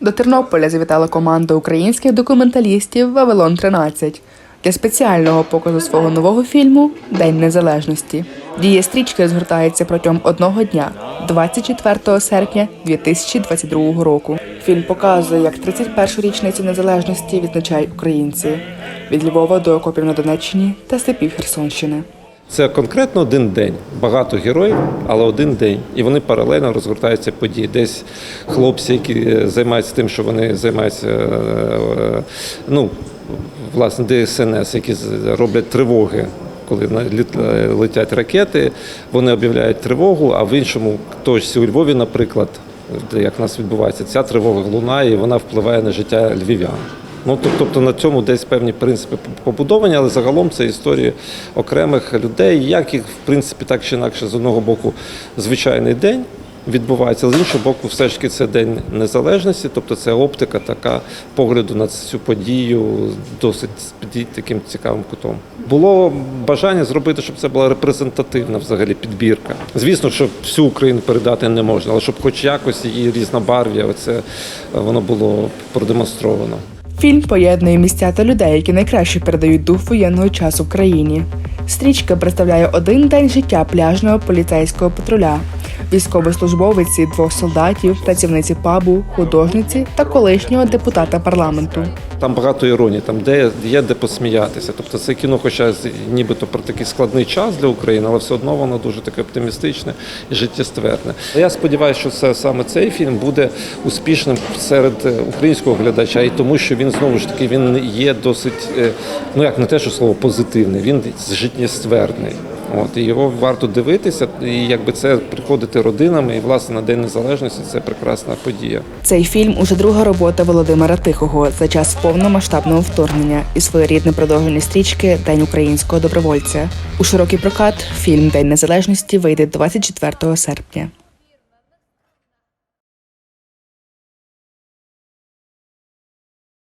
До Тернополя завітала команда українських документалістів Вавилон 13 для спеціального показу свого нового фільму День Незалежності. Дія стрічки розгортається протягом одного дня, 24 серпня 2022 року. Фільм показує, як 31-ю річницю незалежності відзначають українці від Львова до окопів на Донеччині та степів Херсонщини. Це конкретно один день. Багато героїв, але один день. І вони паралельно розгортаються події. Десь хлопці, які займаються тим, що вони займаються, е, е, ну, власне, ДСНС, які роблять тривоги. Коли летять ракети, вони об'являють тривогу, а в іншому точці у Львові, наприклад, як в нас відбувається, ця тривога лунає і вона впливає на життя львів'ян. Ну, тобто на цьому десь певні принципи побудовані, але загалом це історії окремих людей, як їх, в принципі, так чи інакше, з одного боку, звичайний день відбувається, але з іншого боку, все ж таки це день незалежності, тобто це оптика така погляду на цю подію досить таким цікавим кутом. Було бажання зробити, щоб це була репрезентативна взагалі підбірка. Звісно, що всю Україну передати не можна, але щоб хоч якось її різнобарв'я, оце воно було продемонстровано. Фільм поєднує місця та людей, які найкраще передають дух воєнного часу в країні. Стрічка представляє один день життя пляжного поліцейського патруля, військовослужбовиці двох солдатів, працівниці пабу, художниці та колишнього депутата парламенту. Там багато іронії, там де є де посміятися. Тобто це кіно, хоча нібито про такий складний час для України, але все одно воно дуже таке оптимістичне і життєстверне. Я сподіваюся, що це саме цей фільм буде успішним серед е, українського глядача, і тому, що він знову ж таки він є досить, е, ну як не те, що слово позитивний, він життєстверний. От і його варто дивитися, і якби це приходити родинами, і власне на День Незалежності це прекрасна подія. Цей фільм уже друга робота Володимира Тихого за час повномасштабного вторгнення і своєрідне продовження стрічки День українського добровольця. У широкий прокат фільм День Незалежності вийде 24 серпня.